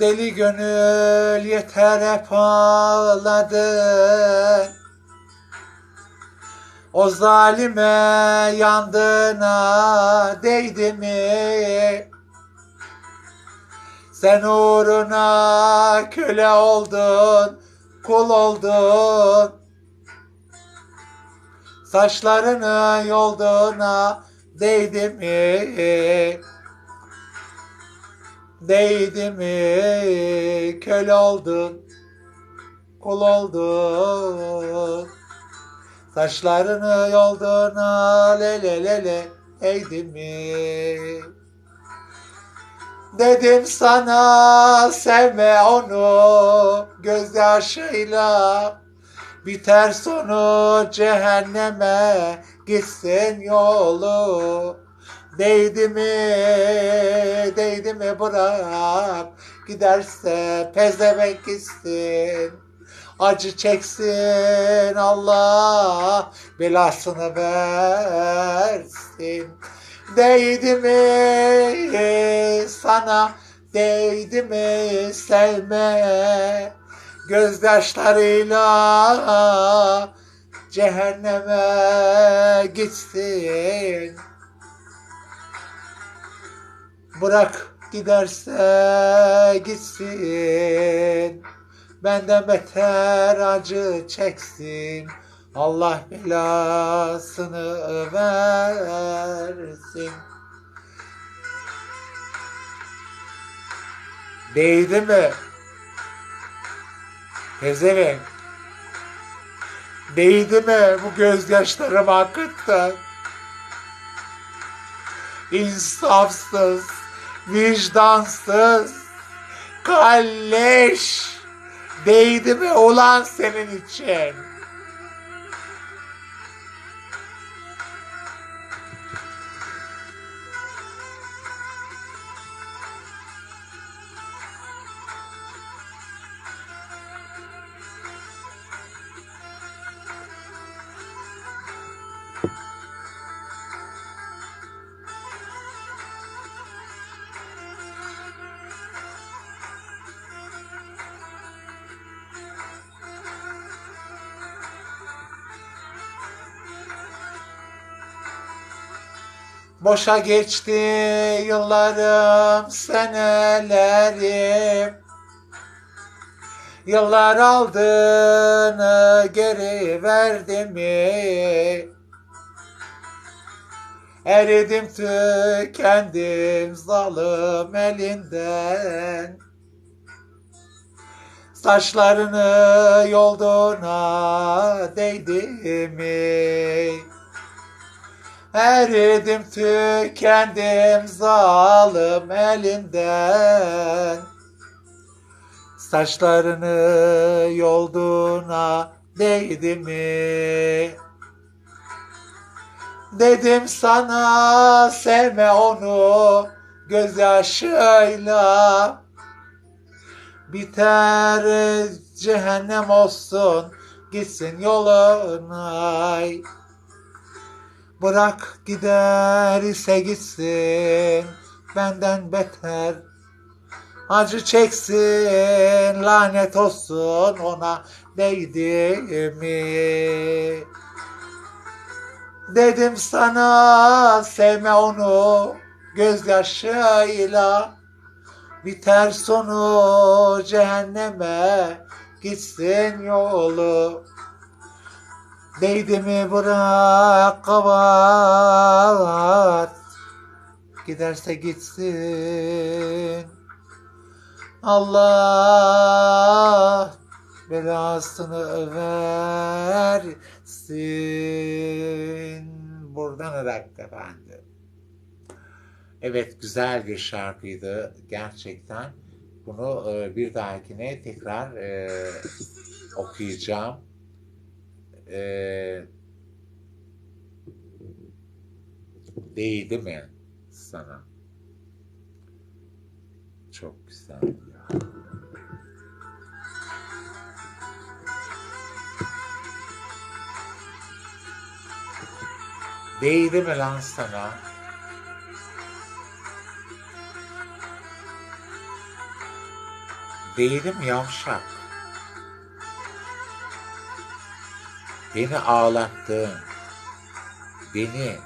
Deli gönül yeter hep ağladın O zalime yandığına değdi mi? Sen uğruna köle oldun, kul oldun Saçlarını yolduğuna değdi mi? Değdi mi? Köle oldun, kul oldun. Saçlarını yolduğuna le le le le değdi mi? Dedim sana sevme onu gözyaşıyla Biter sonu cehenneme gitsin yolu. Değdi mi, değdi mi bırak Giderse pezevenk gitsin. Acı çeksin Allah belasını versin. Değdi mi sana değdi mi sevme Gözyaşlarıyla cehenneme gitsin. Bırak giderse gitsin. Benden beter acı çeksin. Allah belasını versin. Değdi mi? Pezevenk. Değdi mi bu gözyaşlarım akıttı? İnsafsız, vicdansız, kalleş. Değdi mi ulan senin için? Boşa geçti yıllarım, senelerim. Yıllar aldığını geri verdi mi? Eridim tükendim zalim elinden. Saçlarını yolduğuna değdi mi? Eridim tükendim zalim elinden Saçlarını yolduğuna değdi mi? Dedim sana sevme onu gözyaşıyla. Biter cehennem olsun gitsin yoluna Bırak gider ise gitsin benden beter. Acı çeksin lanet olsun ona değdi mi? Dedim sana sevme onu gözyaşıyla. Biter sonu cehenneme gitsin yolu Değdi mi bırak kavat Giderse gitsin. Allah belasını versin. Buradan Irak efendim. Evet güzel bir şarkıydı. Gerçekten Bunu e, bir dahakine tekrar e, okuyacağım e, değdi mi sana? Çok güzel ya. Değdi mi lan sana? Değilim yavşak. Beni ağlattın. Beni